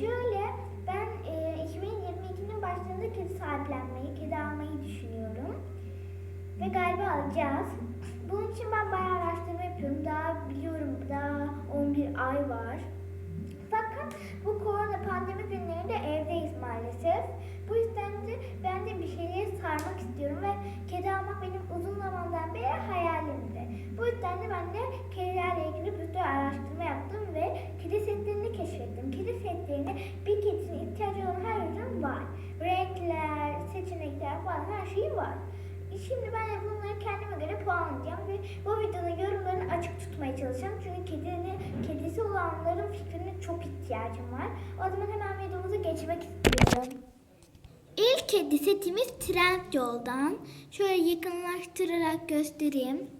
şöyle ben e, 2022'nin başlarında kedi sahiplenmeyi, kedi almayı düşünüyorum. Ve galiba alacağız. Bunun için ben bayağı araştırma yapıyorum. Daha biliyorum daha 11 ay var. Fakat bu korona pandemi günlerinde evdeyiz maalesef. Bu yüzden de ben de bir şeyleri sarmak istiyorum ve kedi almak benim uzun zamandan beri hayalimdi. Bu yüzden de ben de kedilerle ilgili bir sürü araştırma yaptım ve kedi setlerini keşfettim. Setlerinde bir kedinin ihtiyacı olan her ürün var. Renkler, seçenekler falan her şey var. Şimdi ben bunları kendime göre puanlayacağım ve bu videonun yorumlarını açık tutmaya çalışacağım. Çünkü kedini, kedisi olanların fikrine çok ihtiyacım var. O zaman hemen videomuza geçmek istiyorum. İlk kedi setimiz Trendyol'dan. Şöyle yakınlaştırarak göstereyim.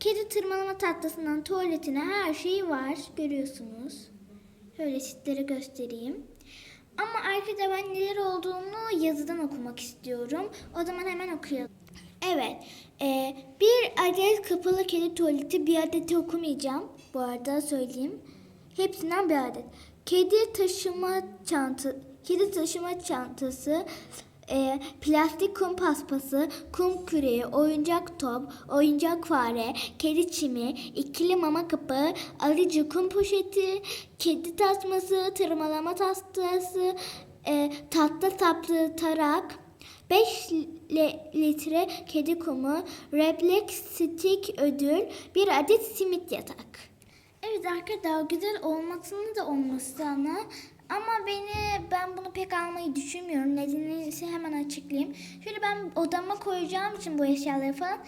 Kedi tırmalama tahtasından tuvaletine her şey var. Görüyorsunuz. Şöyle sizlere göstereyim. Ama arkada ben neler olduğunu yazıdan okumak istiyorum. O zaman hemen okuyalım. Evet. e, bir adet kapalı kedi tuvaleti bir adeti okumayacağım. Bu arada söyleyeyim. Hepsinden bir adet. Kedi taşıma çanta, kedi taşıma çantası, e, plastik kum paspası, kum küreği, oyuncak top, oyuncak fare, kedi çimi, ikili mama kapı, alıcı kum poşeti, kedi tasması, tırmalama tahtası, e, tatlı tatlı tarak, 5 litre kedi kumu, refleks stick ödül, bir adet simit yatak. Evet arkadaşlar güzel olmasını da olmasını ama beni pek almayı düşünmüyorum. Nedenini ise hemen açıklayayım. Şöyle ben odama koyacağım için bu eşyaları falan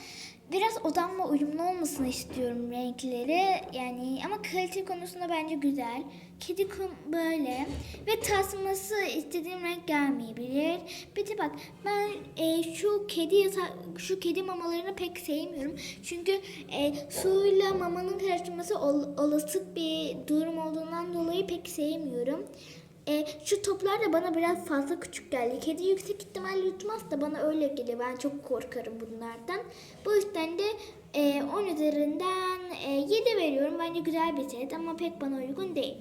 biraz odamla uyumlu olmasını istiyorum renkleri. Yani ama kalite konusunda bence güzel. Kedi kum böyle ve tasması istediğim renk gelmeyebilir. Bir de bak ben e, şu kedi yata- şu kedi mamalarını pek sevmiyorum. Çünkü e, suyla mamanın karıştırması ol- olası bir durum olduğundan dolayı pek sevmiyorum. E, şu toplar da bana biraz fazla küçük geldi. Kedi yüksek ihtimalle yutmaz da bana öyle geliyor. Ben çok korkarım bunlardan. Bu yüzden de e, 10 üzerinden e, 7 veriyorum. Bence güzel bir set ama pek bana uygun değil.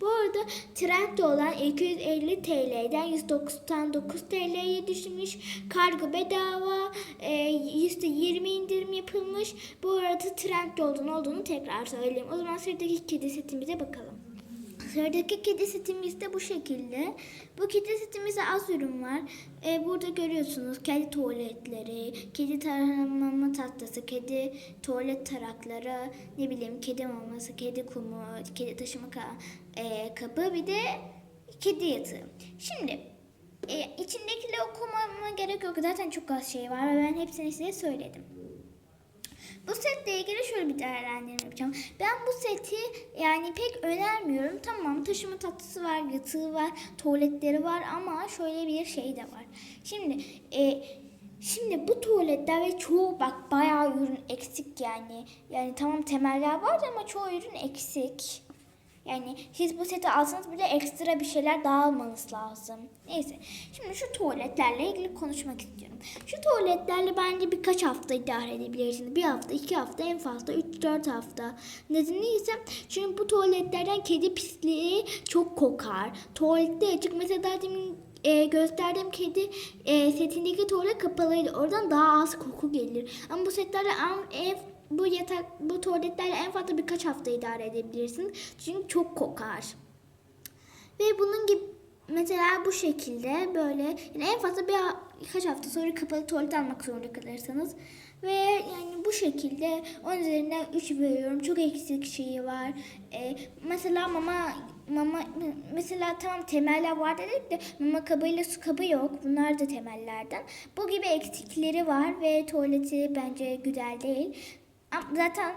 Bu arada trendde olan 250 TL'den 199 TL'ye düşmüş. Kargo bedava. E, %20 indirim yapılmış. Bu arada trendde olduğunu olduğunu tekrar söyleyeyim. O zaman sıradaki kedi setimize bakalım. Sıradaki kedi setimiz de bu şekilde. Bu kedi setimizde az ürün var. Ee, burada görüyorsunuz kedi tuvaletleri, kedi tarama tahtası, kedi tuvalet tarakları, ne bileyim kedi maması, kedi kumu, kedi taşıma ka- e, kabı bir de kedi yatağı. Şimdi e, içindekileri okumama gerek yok. Zaten çok az şey var ve ben hepsini size söyledim. Bu setle ilgili şöyle bir değerlendirme yapacağım. Ben bu seti yani pek önermiyorum. Tamam taşıma tatlısı var, yatağı var, tuvaletleri var ama şöyle bir şey de var. Şimdi e, şimdi bu tuvaletler ve çoğu bak bayağı ürün eksik yani. Yani tamam temeller var ama çoğu ürün eksik. Yani siz bu seti alsanız bile ekstra bir şeyler daha almanız lazım. Neyse. Şimdi şu tuvaletlerle ilgili konuşmak istiyorum. Şu tuvaletlerle bence birkaç hafta idare edebilirsiniz. Bir hafta, iki hafta, en fazla üç, dört hafta. Nedeni ise çünkü bu tuvaletlerden kedi pisliği çok kokar. Tuvalette açık. Mesela demin e, gösterdiğim kedi e, setindeki tuvalet kapalıydı. Oradan daha az koku gelir. Ama bu setlerde en, en bu yatak bu tuvaletlerle en fazla birkaç hafta idare edebilirsiniz. Çünkü çok kokar. Ve bunun gibi mesela bu şekilde böyle yani en fazla bir birkaç hafta sonra kapalı tuvalet almak zorunda kalırsanız ve yani bu şekilde 10 üzerinden 3 veriyorum. Çok eksik şeyi var. Ee, mesela mama mama mesela tamam temeller var dedik de mama kabıyla su kabı yok. Bunlar da temellerden. Bu gibi eksikleri var ve tuvaleti bence güzel değil. Zaten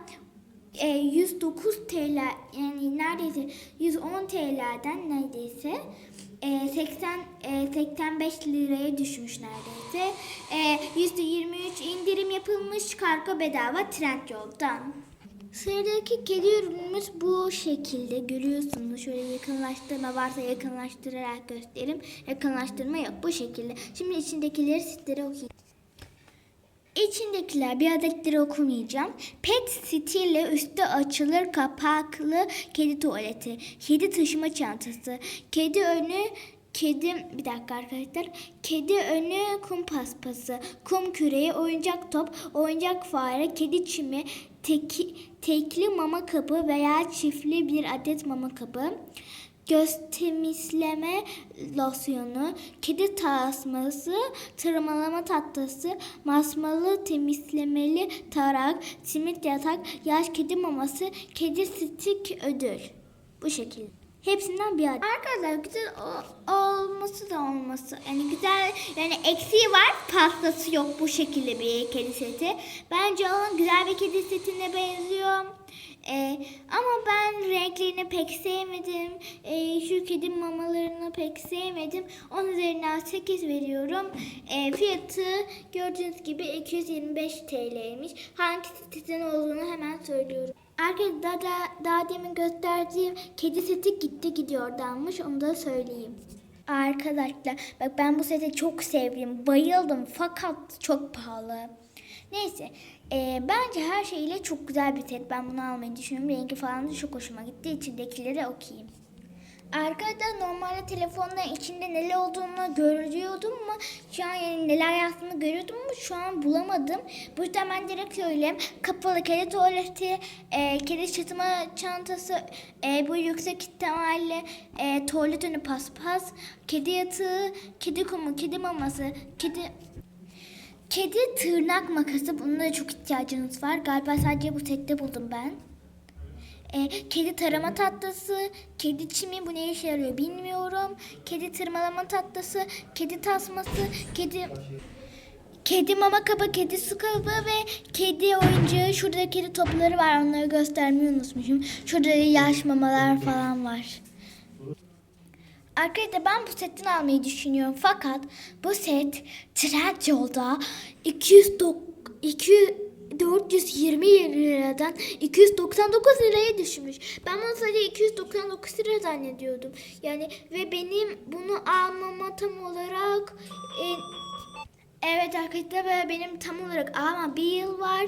e, 109 TL yani neredeyse 110 TL'den neredeyse e, 80 e, 85 liraya düşmüş neredeyse. E, %23 indirim yapılmış kargo bedava Trendyol'dan. Sıradaki kedi ürünümüz bu şekilde görüyorsunuz. Şöyle yakınlaştırma varsa yakınlaştırarak göstereyim. Yakınlaştırma yok bu şekilde. Şimdi içindekileri sizlere okuyayım. İçindekiler bir adetleri okumayacağım. Pet stille üstü açılır kapaklı kedi tuvaleti, kedi taşıma çantası, kedi önü Kedi bir dakika arkadaşlar. Kedi önü kum paspası, kum küreği, oyuncak top, oyuncak fare, kedi çimi, teki, tekli mama kabı veya çiftli bir adet mama kabı. Göz temizleme losyonu, kedi tasması, tırmalama tahtası, masmalı temizlemeli tarak, simit yatak, yaş kedi maması, kedi stik ödül. Bu şekilde. Hepsinden bir adet. Arkadaşlar güzel olması da olması. Yani güzel yani eksiği var pastası yok bu şekilde bir kedi seti. Bence o güzel bir kedi setine benziyor. Ee, ama ben renklerini pek sevmedim. Ee, şu kedi mamalarını pek sevmedim. Onun üzerinden 8 veriyorum. Ee, fiyatı gördüğünüz gibi 225 TL'ymiş. Hangi siteden olduğunu hemen söylüyorum. Arkadaşlar daha, daha, daha demin gösterdiğim kedi seti gitti gidiyordanmış. Onu da söyleyeyim. Arkadaşlar bak ben bu seti çok sevdim. Bayıldım fakat çok pahalı. Neyse e, bence her şeyiyle çok güzel bir set. Ben bunu almayı düşünüyorum. Rengi falan da çok hoşuma gitti. İçindekileri okuyayım. Arkadaşlar normalde telefonda içinde neler olduğunu görüyordum ama şu an yani neler yazdığını görüyordum ama şu an bulamadım. Bu yüzden ben direkt söyleyeyim. Kapalı kedi tuvaleti, e, kedi çatıma çantası, e, bu yüksek ihtimalle e, tuvalet önü paspas, kedi yatağı, kedi kumu, kedi maması, kedi Kedi tırnak makası. Bunun da çok ihtiyacınız var. Galiba sadece bu sette buldum ben. E, kedi tarama tatlısı, kedi çimi bu ne işe yarıyor bilmiyorum. Kedi tırmalama tatlısı, kedi tasması, kedi kedi mama kabı, kedi su kabı ve kedi oyuncağı. Şurada kedi topları var. Onları göstermeyi unutmuşum. Şurada yaş mamalar falan var. Arkadaşlar ben bu setten almayı düşünüyorum. Fakat bu set Trendyol'da 200 200 420 liradan 299 liraya düşmüş. Ben bunu sadece 299 lira zannediyordum. Yani ve benim bunu almama tam olarak e, Evet arkadaşlar benim tam olarak ama bir yıl var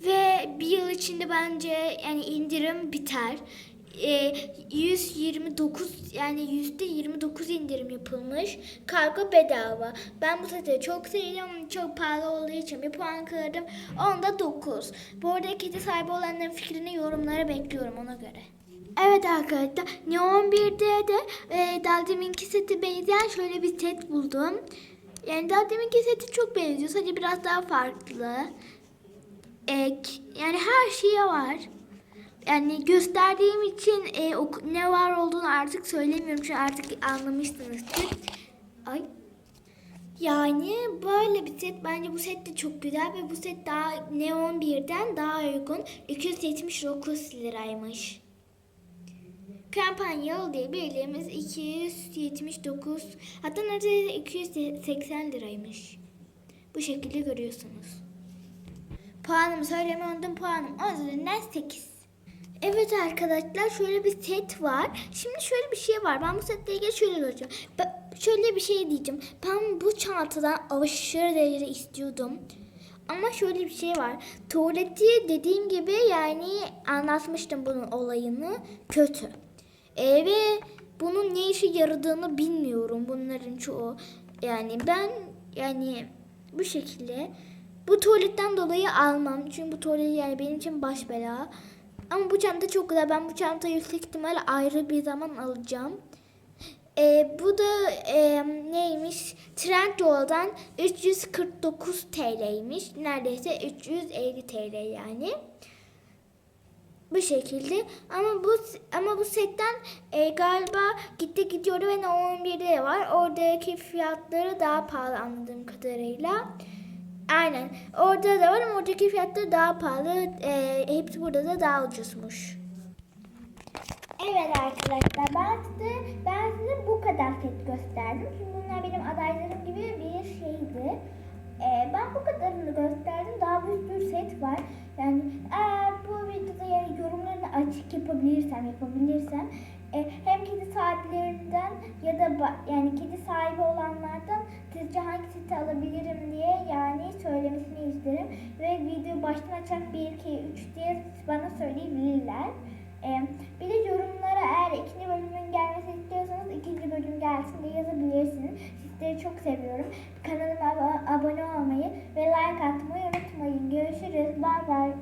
ve bir yıl içinde bence yani indirim biter. Ee, 129 yani yüzde 29 indirim yapılmış. Kargo bedava. Ben bu seti çok sevdim. Çok pahalı olduğu için bir puan kırdım. Onda 9. Bu arada kedi sahibi olanların fikrini yorumlara bekliyorum ona göre. Evet arkadaşlar Neon 1'de de e, daha deminki seti benzeyen şöyle bir set buldum. Yani daha deminki seti çok benziyor. Sadece biraz daha farklı. E, k- yani her şeye var. Yani gösterdiğim için e, ne var olduğunu artık söylemiyorum. Çünkü artık anlamışsınızdır. Ay. Yani böyle bir set. Bence bu set de çok güzel ve bu set daha Neon 1'den daha uygun. 279 liraymış. Kampanyalı diye bildiğimiz 279 hatta neredeyse 280 liraymış. Bu şekilde görüyorsunuz. Puanımı söylemeyi unuttum. Puanım 10 üzerinden 8. Evet arkadaşlar şöyle bir set var. Şimdi şöyle bir şey var. Ben bu setle ilgili şöyle göreceğim. Ben şöyle bir şey diyeceğim. Ben bu çantadan aşırı derecede istiyordum. Ama şöyle bir şey var. Tuvaleti dediğim gibi yani anlatmıştım bunun olayını. Kötü. Ee, ve bunun ne işe yaradığını bilmiyorum bunların çoğu. Yani ben yani bu şekilde bu tuvaletten dolayı almam. Çünkü bu tuvalet yani benim için baş bela. Ama bu çanta çok güzel. Ben bu çantayı yüksek ihtimalle ayrı bir zaman alacağım. Ee, bu da e, neymiş? Trendyol'dan 349 TL'ymiş. Neredeyse 350 TL yani. Bu şekilde ama bu ama bu setten e, galiba gitti gidiyordu ve No 11'de de var. Oradaki fiyatları daha pahalı anladığım kadarıyla. Aynen. Orada da var ama oradaki fiyatları daha pahalı. E, hepsi burada da daha ucuzmuş. Evet arkadaşlar ben size, ben size bu kadar set gösterdim. Çünkü bunlar benim adaylarım gibi bir şeydi. Ee, ben bu kadarını gösterdim. Daha bir sürü set var. Yani eğer bu videoda yani yorumlarını açık yapabilirsem, yapabilirsem e, hem kedi sahiplerinden ya da yani kedi sahibi olanlardan sizce hangi site alabilirim diye yani söylemesini isterim. Ve video baştan açak 1, 2, 3 diye bana söyleyebilirler. E, bir de yorumlara eğer ikinci bölümün gelmesi istiyorsanız ikinci bölüm gelsin diye yazabilirsiniz. Sizleri çok seviyorum. Kanalıma abone olmayı ve like atmayı unutmayın. Görüşürüz. Bay bay.